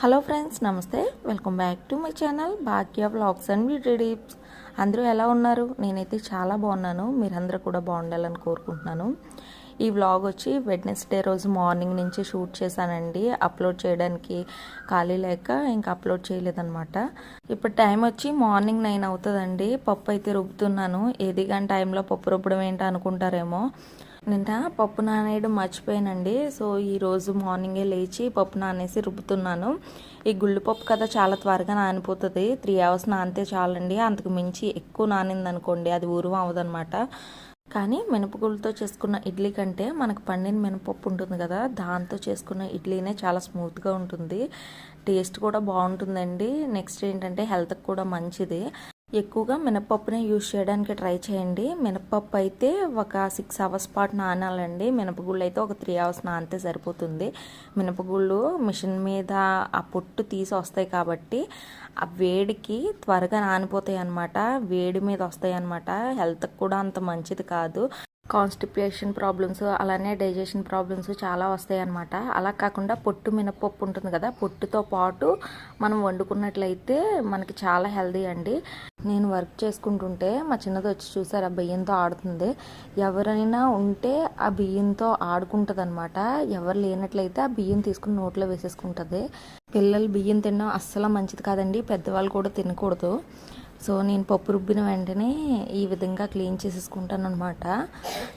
Hello friends నమస్తే. Welcome back to my channel Bhagya vlogs and beauty tips. అందరూ ఎలా ఉన్నారు? నేనైతే చాలా బాగున్నాను. మీరందరూ కూడా బాగుండాలని కోరుకుంటున్నాను. ఈ వ్లాగ్ వచ్చి వెడ్నెస్డే రోజు మార్నింగ్ నుంచి షూట్ చేశానండి. అప్లోడ్ చేయడానికి ఖాళీ లేక ఇంకా అప్లోడ్ చేయలేదన్నమాట. ఇప్పుడు టైం వచ్చి మార్నింగ్ నైన్ అవుతుందండి. పప్పు అయితే రుబ్బుతున్నాను. ఏది కానీ టైంలో పప్పు రుబ్బడం ఏంటి అనుకుంటారేమో. నిన్న పప్పు నానేయడం మర్చిపోయానండి. సో ఈరోజు మార్నింగే లేచి పప్పు నానేసి రుబ్బుతున్నాను. ఈ గుళ్ళు పప్పు కదా చాలా త్వరగా నానిపోతుంది. త్రీ అవర్స్ నానితే చాలండి. అంతకు మించి ఎక్కువ నానింది అనుకోండి అది ఊరు అవదనమాట కానీ మినపగుళ్ళతో చేసుకున్న ఇడ్లీ కంటే మనకు పండిన మినపప్పు ఉంటుంది కదా దాంతో చేసుకున్న ఇడ్లీనే చాలా స్మూత్గా ఉంటుంది. టేస్ట్ కూడా బాగుంటుందండి. నెక్స్ట్ ఏంటంటే హెల్త్కి కూడా మంచిది. ఎక్కువగా మినపప్పునే యూజ్ చేయడానికి ట్రై చేయండి. మినపప్పు అయితే ఒక సిక్స్ అవర్స్ పాటు నానాలండి. మినపగుళ్ళు అయితే ఒక త్రీ అవర్స్ నానితే సరిపోతుంది. మినపగుళ్ళు మిషన్ మీద ఆ పొట్టు తీసి వస్తాయి కాబట్టి ఆ వేడికి త్వరగా నానిపోతాయి అన్నమాట వేడి మీద వస్తాయి అన్నమాట హెల్త్కి కూడా అంత మంచిది కాదు. కాన్స్టిపేషన్ ప్రాబ్లమ్స్ అలానే డైజెషన్ ప్రాబ్లమ్స్ చాలా వస్తాయి అన్నమాట అలా కాకుండా పొట్టు మినపప్పు ఉంటుంది కదా పొట్టుతో పాటు మనం వండుకున్నట్లయితే మనకి చాలా హెల్దీ అండి. నేను వర్క్ చేసుకుంటుంటే మా చిన్నది వచ్చి చూసారు ఆ బియ్యంతో ఆడుతుంది. ఎవరైనా ఉంటే ఆ బియ్యంతో ఆడుకుంటుంది అనమాట ఎవరు లేనట్లయితే ఆ బియ్యం తీసుకుని నోట్లో వేసేసుకుంటుంది. పిల్లలు బియ్యం తినడం అస్సలు మంచిది కాదండి పెద్దవాళ్ళు కూడా తినకూడదు. సో నేను పప్పు రుబ్బిన వెంటనే ఈ విధంగా క్లీన్ చేసేసుకుంటాను అనమాట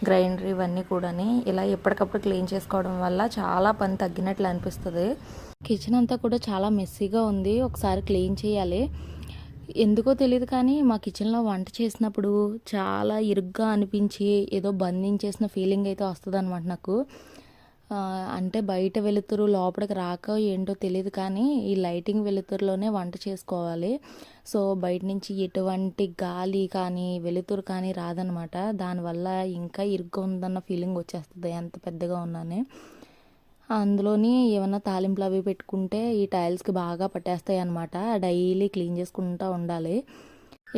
గ్రైండర్ ఇవన్నీ కూడాని ఇలా ఎప్పటికప్పుడు క్లీన్ చేసుకోవడం వల్ల చాలా పని తగ్గినట్లు అనిపిస్తుంది. కిచెన్ అంతా కూడా చాలా మెస్సీగా ఉంది. ఒకసారి క్లీన్ చేయాలి. ఎందుకో తెలియదు కానీ మా కిచెన్లో వంట చేసినప్పుడు చాలా ఇరుగ్గా అనిపించి ఏదో బంధించేసిన ఫీలింగ్ అయితే వస్తుంది అనమాట నాకు. అంటే బయట వెలుతురు లోపలికి రాక ఏంటో తెలియదు కానీ ఈ లైటింగ్ వెలుతురులోనే వంట చేసుకోవాలి. సో బయట నుంచి ఎటువంటి గాలి కానీ వెలుతురు కానీ రాదనమాట. దానివల్ల ఇంకా ఇరుగ్గా ఉందన్న ఫీలింగ్ వచ్చేస్తుంది. ఎంత పెద్దగా ఉన్నానే. అందులోని ఏమైనా తాలింపులు అవి పెట్టుకుంటే ఈ టైల్స్కి బాగా పట్టేస్తాయి అనమాట డైలీ క్లీన్ చేసుకుంటూ ఉండాలి.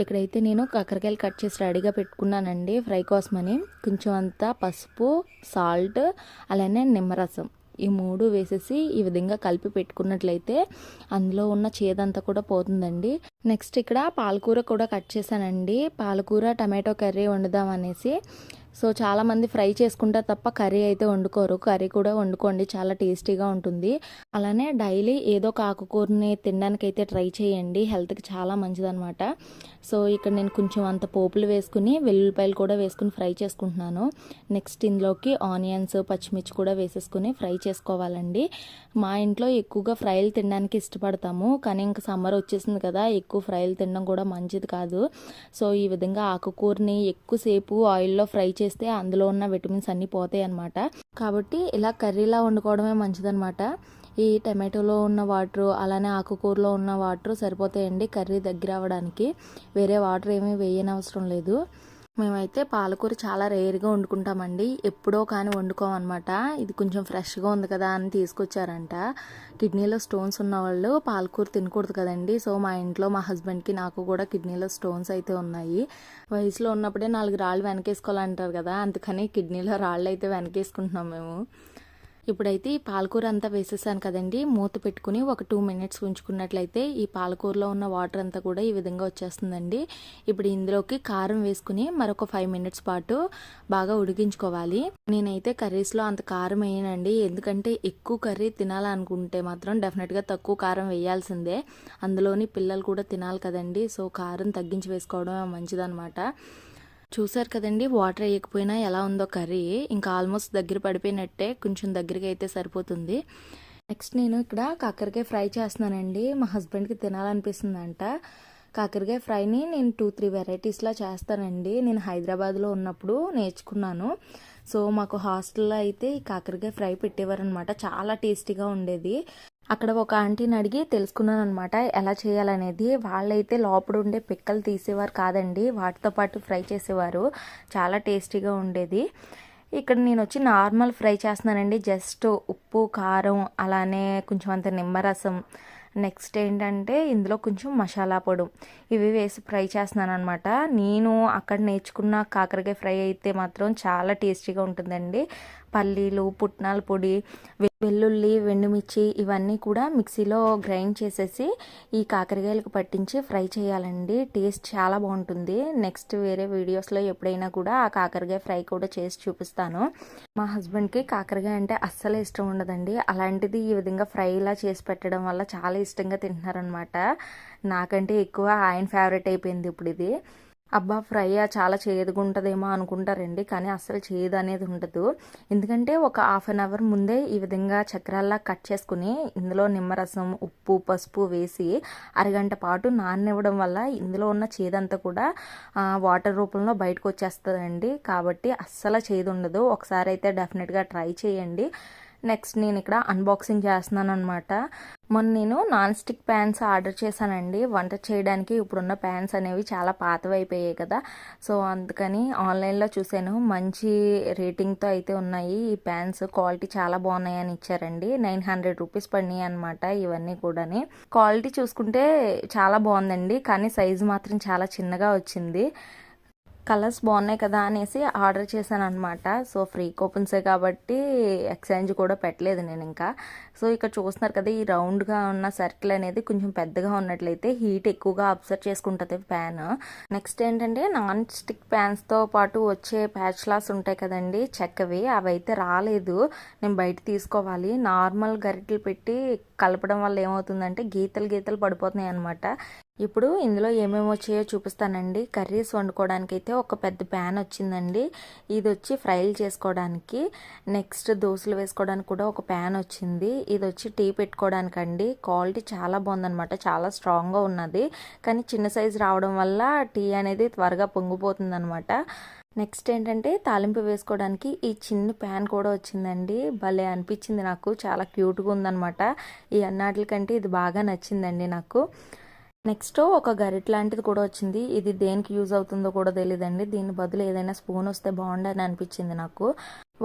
ఇక్కడైతే నేను కాకరకాయలు కట్ చేసి రెడీగా పెట్టుకున్నానండి ఫ్రై కోసమని కొంచెం అంతా పసుపు సాల్ట్ అలానే నిమ్మరసం. ఈ మూడు వేసేసి ఈ విధంగా కలిపి పెట్టుకున్నట్లయితే అందులో ఉన్న చేదంతా కూడా పోతుందండి. నెక్స్ట్ ఇక్కడ పాలకూర కూడా కట్ చేశానండి. పాలకూర టమాటో కర్రీ వండుదాం అనేసి సో చాలామంది ఫ్రై చేసుకుంటారు తప్ప కర్రీ అయితే వండుకోరు. కర్రీ కూడా వండుకోండి. చాలా టేస్టీగా ఉంటుంది. అలానే డైలీ ఏదో ఒక ఆకుకూరని తినడానికి అయితే ట్రై చేయండి. హెల్త్కి చాలా మంచిదనమాట సో ఇక్కడ నేను కొంచెం అంత పోపులు వేసుకుని వెల్లుల్లిపాయలు కూడా వేసుకుని ఫ్రై చేసుకుంటున్నాను. నెక్స్ట్ ఇందులోకి ఆనియన్స్ పచ్చిమిర్చి కూడా వేసేసుకుని ఫ్రై చేసుకోవాలండి. మా ఇంట్లో ఎక్కువగా ఫ్రైలు తినడానికి ఇష్టపడతాము. కానీ ఇంకా సమ్మర్ వచ్చేసింది కదా ఎక్కువ ఫ్రైలు తినడం కూడా మంచిది కాదు. సో ఈ విధంగా ఆకుకూరని ఎక్కువసేపు ఆయిల్లో ఫ్రై చేస్తే అందులో ఉన్న విటమిన్స్ అన్నీ పోతాయి అనమాట కాబట్టి ఇలా కర్రీలా వండుకోవడమే మంచిదనమాట ఈ టమాటోలో ఉన్న వాటర్ అలానే ఆకుకూరలో ఉన్న వాటర్ సరిపోతాయండి కర్రీ దగ్గర అవ్వడానికి. వేరే వాటర్ ఏమీ వేయనవసరం లేదు. మేమైతే పాలకూర చాలా రేర్గా వండుకుంటామండి. ఎప్పుడో కానీ వండుకోమన్నమాట. ఇది కొంచెం ఫ్రెష్గా ఉంది కదా అని తీసుకొచ్చారంట. కిడ్నీలో స్టోన్స్ ఉన్న వాళ్ళు పాలకూర తినకూడదు కదండి. సో మా ఇంట్లో మా హస్బెండ్కి నాకు కూడా కిడ్నీలో స్టోన్స్ అయితే ఉన్నాయి. వయసులో ఉన్నప్పుడే నాలుగు రాళ్ళు వెనకేసుకోవాలంటారు కదా. అందుకని కిడ్నీలో రాళ్ళు అయితే వెనకేసుకుంటున్నాం మేము. ఇప్పుడైతే ఈ పాలకూర అంతా వేసేసాను కదండి. మూత పెట్టుకుని ఒక టూ మినిట్స్ ఉంచుకున్నట్లయితే ఈ పాలకూరలో ఉన్న వాటర్ అంతా కూడా ఈ విధంగా వచ్చేస్తుందండి. ఇప్పుడు ఇందులోకి కారం వేసుకుని మరొక ఫైవ్ మినిట్స్ పాటు బాగా ఉడికించుకోవాలి. నేనైతే కర్రీస్లో అంత కారం వేయనండి. ఎందుకంటే ఎక్కువ కర్రీ తినాలనుకుంటే మాత్రం డెఫినెట్గా తక్కువ కారం వేయాల్సిందే. అందులోని పిల్లలు కూడా తినాలి కదండి. సో కారం తగ్గించి వేసుకోవడం మంచిదనమాట చూసారు కదండి వాటర్ వేయకపోయినా ఎలా ఉందో కర్రీ. ఇంకా ఆల్మోస్ట్ దగ్గర పడిపోయినట్టే కొంచెం దగ్గరికి అయితే సరిపోతుంది. నెక్స్ట్ నేను ఇక్కడ కాకరకాయ ఫ్రై చేస్తున్నానండి. మా హస్బెండ్కి తినాలనిపిస్తుందంట. కాకరకాయ ఫ్రైని నేను టూ త్రీ వెరైటీస్లా చేస్తానండి. నేను హైదరాబాద్లో ఉన్నప్పుడు నేర్చుకున్నాను. సో మాకు హాస్టల్లో అయితే ఈ కాకరకాయ ఫ్రై పెట్టేవారు అనమాట చాలా టేస్టీగా ఉండేది. అక్కడ ఒక ఆంటీని అడిగి తెలుసుకున్నాను అనమాట ఎలా చేయాలనేది. వాళ్ళైతే లోపల ఉండే పిక్కలు తీసేవారు కాదండి వాటితో పాటు ఫ్రై చేసేవారు. చాలా టేస్టీగా ఉండేది. ఇక్కడ నేను వచ్చి నార్మల్ ఫ్రై చేస్తున్నానండి జస్ట్ ఉప్పు కారం అలానే కొంచెం అంత నిమ్మరసం నెక్స్ట్ ఏంటంటే ఇందులో కొంచెం మసాలా పొడి. ఇవి వేసి ఫ్రై చేస్తున్నాను అనమాట నేను అక్కడ నేర్చుకున్న కాకరకాయ ఫ్రై అయితే మాత్రం చాలా టేస్టీగా ఉంటుందండి. పల్లీలు పుట్నాల పొడి వెల్లుల్లి వెండుమిర్చి ఇవన్నీ కూడా మిక్సీలో గ్రైండ్ చేసేసి ఈ కాకరకాయలకు పట్టించి ఫ్రై చేయాలండి. టేస్ట్ చాలా బాగుంటుంది. నెక్స్ట్ వేరే వీడియోస్లో ఎప్పుడైనా కూడా ఆ కాకరకాయ ఫ్రై కూడా చేసి చూపిస్తాను. మా హస్బెండ్కి కాకరకాయ అంటే అస్సలు ఇష్టం ఉండదండి. అలాంటిది ఈ విధంగా ఫ్రైలా చేసి పెట్టడం వల్ల చాలా ఇష్టంగా తింటున్నారనమాట నాకంటే ఎక్కువ ఆయన ఫేవరెట్ అయిపోయింది ఇప్పుడు ఇది. అబ్బా ఫ్రై చాలా చేదుగా ఉంటుందేమో అనుకుంటారండి కానీ అస్సలు చేదు అనేది ఉండదు. ఎందుకంటే ఒక హాఫ్ అన్ అవర్ ముందే ఈ విధంగా చక్రాల్లా కట్ చేసుకుని ఇందులో నిమ్మరసం ఉప్పు పసుపు వేసి అరగంట పాటు నాననివ్వడం వల్ల ఇందులో ఉన్న చేదంతా కూడా వాటర్ రూపంలో బయటకు వచ్చేస్తుందండి కాబట్టి అస్సలు చేదు ఉండదు ఒకసారి అయితే డెఫినెట్గా ట్రై చేయండి. నెక్స్ట్ నేను ఇక్కడ అన్బాక్సింగ్ చేస్తున్నాను అనమాట మొన్న నేను నాన్ స్టిక్ ప్యాన్స్ ఆర్డర్ చేశానండి. వంట చేయడానికి ఇప్పుడున్న ప్యాన్స్ అనేవి చాలా పాతవి అయిపోయాయి కదా. సో అందుకని ఆన్లైన్లో చూశాను. మంచి రేటింగ్తో అయితే ఉన్నాయి. ఈ ప్యాన్స్ క్వాలిటీ చాలా బాగున్నాయి అని ఇచ్చారండి. నైన్ హండ్రెడ్ రూపీస్ పడినాయి అనమాట ఇవన్నీ కూడాని. క్వాలిటీ చూసుకుంటే చాలా బాగుందండి. కానీ సైజు మాత్రం చాలా చిన్నగా వచ్చింది. కలర్స్ బాగున్నాయి కదా అనేసి ఆర్డర్ చేశాను అనమాట సో ఫ్రీ కూపన్సే కాబట్టి ఎక్స్చేంజ్ కూడా పెట్టలేదు నేను ఇంకా. సో ఇక్కడ చూస్తున్నారు కదా ఈ రౌండ్గా ఉన్న సర్కిల్ అనేది కొంచెం పెద్దగా ఉన్నట్లయితే హీట్ ఎక్కువగా అబ్జర్వ్ చేసుకుంటుంది ప్యాన్. నెక్స్ట్ ఏంటంటే నాన్ స్టిక్ ప్యాన్స్తో పాటు వచ్చే ప్యాచ్లాస్ ఉంటాయి కదండి చెక్కవి. అవి అయితే రాలేదు. నేను బయట తీసుకోవాలి. నార్మల్ గరిటెలు పెట్టి కలపడం వల్ల ఏమవుతుందంటే గీతలు గీతలు పడిపోతున్నాయి అనమాట ఇప్పుడు ఇందులో ఏమేమి వచ్చాయో చూపిస్తానండి. కర్రీస్ వండుకోవడానికి అయితే ఒక పెద్ద ప్యాన్ వచ్చిందండి. ఇది వచ్చి ఫ్రైలు చేసుకోవడానికి. నెక్స్ట్ దోశలు వేసుకోవడానికి కూడా ఒక ప్యాన్ వచ్చింది. ఇది వచ్చి టీ పెట్టుకోవడానికి అండి క్వాలిటీ చాలా బాగుందనమాట చాలా స్ట్రాంగ్గా ఉన్నది. కానీ చిన్న సైజు రావడం వల్ల టీ అనేది త్వరగా పొంగిపోతుంది అనమాట నెక్స్ట్ ఏంటంటే తాలింపు వేసుకోవడానికి ఈ చిన్న ప్యాన్ కూడా వచ్చిందండి. భలే అనిపించింది నాకు. చాలా క్యూట్గా ఉందనమాట ఈ అన్నాటికంటే ఇది బాగా నచ్చిందండి నాకు. నెక్స్ట్ ఒక గరిట్ లాంటిది కూడా వచ్చింది. ఇది దేనికి యూజ్ అవుతుందో కూడా తెలియదండి దీని బదులు ఏదైనా స్పూన్ వస్తే బాగుండని అనిపించింది నాకు.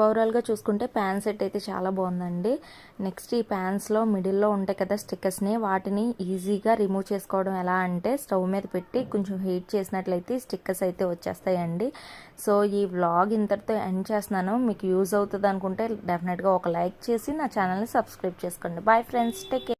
ఓవరాల్గా చూసుకుంటే ప్యాన్ సెట్ అయితే చాలా బాగుందండి. నెక్స్ట్ ఈ ప్యాన్స్లో మిడిల్లో ఉంటాయి కదా స్టిక్కర్స్ని వాటిని ఈజీగా రిమూవ్ చేసుకోవడం ఎలా అంటే స్టవ్ మీద పెట్టి కొంచెం హీట్ చేసినట్లయితే స్టిక్కర్స్ అయితే వచ్చేస్తాయండి. సో ఈ వ్లాగ్ ఇంతటితో ఎండ్ చేస్తున్నాను. మీకు యూజ్ అవుతుంది అనుకుంటే డెఫినెట్గా ఒక లైక్ చేసి నా ఛానల్ని సబ్స్క్రైబ్ చేసుకోండి. Bye friends take